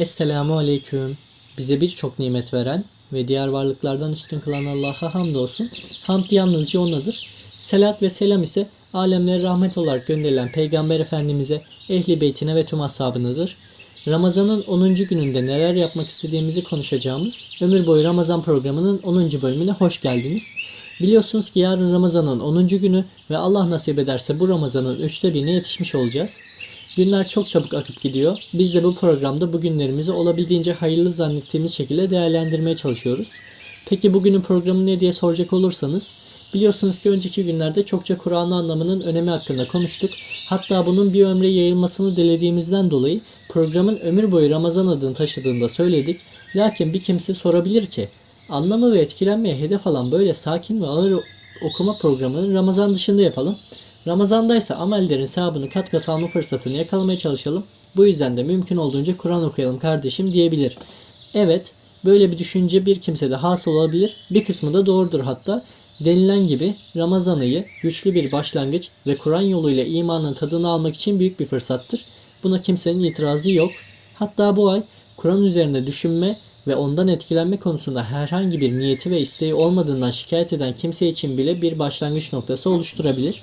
Esselamu Aleyküm. Bize birçok nimet veren ve diğer varlıklardan üstün kılan Allah'a hamdolsun. Hamd yalnızca O'nadır. Selat ve selam ise alemlere rahmet olarak gönderilen Peygamber Efendimiz'e, ehli beytine ve tüm ashabınıdır. Ramazan'ın 10. gününde neler yapmak istediğimizi konuşacağımız Ömür Boyu Ramazan programının 10. bölümüne hoş geldiniz. Biliyorsunuz ki yarın Ramazan'ın 10. günü ve Allah nasip ederse bu Ramazan'ın üçte birine yetişmiş olacağız. Günler çok çabuk akıp gidiyor. Biz de bu programda bu günlerimizi olabildiğince hayırlı zannettiğimiz şekilde değerlendirmeye çalışıyoruz. Peki bugünün programı ne diye soracak olursanız, biliyorsunuz ki önceki günlerde çokça Kur'an anlamının önemi hakkında konuştuk. Hatta bunun bir ömre yayılmasını dilediğimizden dolayı programın ömür boyu Ramazan adını taşıdığını da söyledik. Lakin bir kimse sorabilir ki, anlamı ve etkilenmeye hedef alan böyle sakin ve ağır okuma programını Ramazan dışında yapalım. Ramazandaysa amellerin sevabını kat kat alma fırsatını yakalamaya çalışalım. Bu yüzden de mümkün olduğunca Kur'an okuyalım kardeşim diyebilir. Evet, böyle bir düşünce bir kimsede hasıl olabilir. Bir kısmı da doğrudur hatta. Denilen gibi Ramazan ayı güçlü bir başlangıç ve Kur'an yoluyla imanın tadını almak için büyük bir fırsattır. Buna kimsenin itirazı yok. Hatta bu ay Kur'an üzerinde düşünme ve ondan etkilenme konusunda herhangi bir niyeti ve isteği olmadığından şikayet eden kimse için bile bir başlangıç noktası oluşturabilir.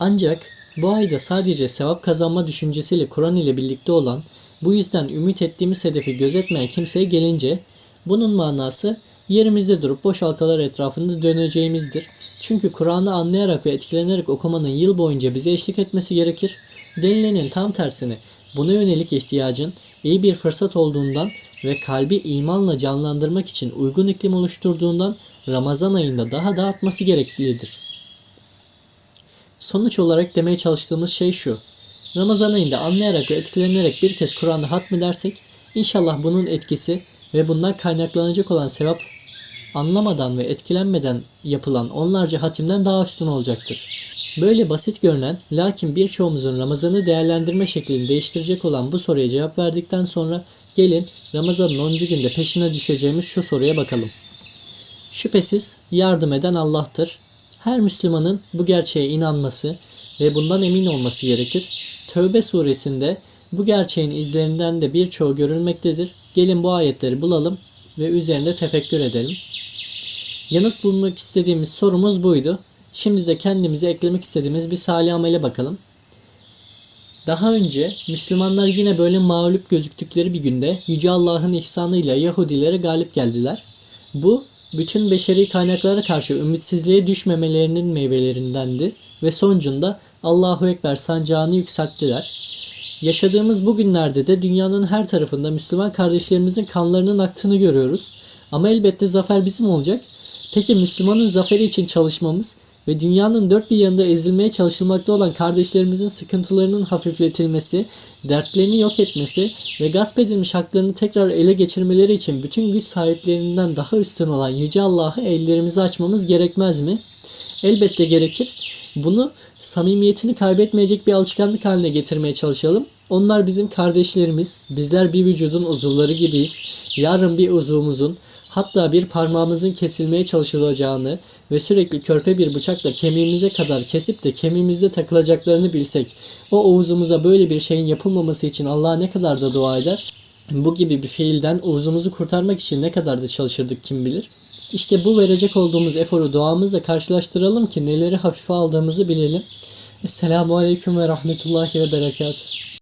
Ancak bu ayda sadece sevap kazanma düşüncesiyle Kur'an ile birlikte olan, bu yüzden ümit ettiğimiz hedefi gözetmeyen kimseye gelince, bunun manası yerimizde durup boş halkalar etrafında döneceğimizdir. Çünkü Kur'an'ı anlayarak ve etkilenerek okumanın yıl boyunca bize eşlik etmesi gerekir. Denilenin tam tersine buna yönelik ihtiyacın iyi bir fırsat olduğundan ve kalbi imanla canlandırmak için uygun iklim oluşturduğundan Ramazan ayında daha da artması gereklidir. Sonuç olarak demeye çalıştığımız şey şu. Ramazan ayında anlayarak ve etkilenerek bir kez Kur'an'ı hatmedersek inşallah bunun etkisi ve bundan kaynaklanacak olan sevap anlamadan ve etkilenmeden yapılan onlarca hatimden daha üstün olacaktır. Böyle basit görünen lakin birçoğumuzun Ramazan'ı değerlendirme şeklini değiştirecek olan bu soruya cevap verdikten sonra gelin Ramazan'ın 10. günde peşine düşeceğimiz şu soruya bakalım. Şüphesiz yardım eden Allah'tır. Her Müslümanın bu gerçeğe inanması ve bundan emin olması gerekir. Tövbe suresinde bu gerçeğin izlerinden de birçoğu görülmektedir. Gelin bu ayetleri bulalım ve üzerinde tefekkür edelim. Yanıt bulmak istediğimiz sorumuz buydu. Şimdi de kendimize eklemek istediğimiz bir salih amele bakalım. Daha önce Müslümanlar yine böyle mağlup gözüktükleri bir günde Yüce Allah'ın ihsanıyla Yahudilere galip geldiler. Bu bütün beşeri kaynaklara karşı ümitsizliğe düşmemelerinin meyvelerindendi ve sonucunda Allahu Ekber sancağını yükselttiler. Yaşadığımız bu günlerde de dünyanın her tarafında Müslüman kardeşlerimizin kanlarının aktığını görüyoruz. Ama elbette zafer bizim olacak. Peki Müslümanın zaferi için çalışmamız ve dünyanın dört bir yanında ezilmeye çalışılmakta olan kardeşlerimizin sıkıntılarının hafifletilmesi, dertlerini yok etmesi ve gasp edilmiş haklarını tekrar ele geçirmeleri için bütün güç sahiplerinden daha üstün olan Yüce Allah'ı ellerimizi açmamız gerekmez mi? Elbette gerekir. Bunu samimiyetini kaybetmeyecek bir alışkanlık haline getirmeye çalışalım. Onlar bizim kardeşlerimiz, bizler bir vücudun uzuvları gibiyiz. Yarın bir uzuvumuzun, hatta bir parmağımızın kesilmeye çalışılacağını ve sürekli körpe bir bıçakla kemiğimize kadar kesip de kemiğimizde takılacaklarını bilsek, o Oğuz'umuza böyle bir şeyin yapılmaması için Allah'a ne kadar da dua eder? Bu gibi bir fiilden Oğuz'umuzu kurtarmak için ne kadar da çalışırdık kim bilir? İşte bu verecek olduğumuz eforu duamızla karşılaştıralım ki neleri hafife aldığımızı bilelim. Esselamu Aleyküm ve Rahmetullahi ve Berekatuhu.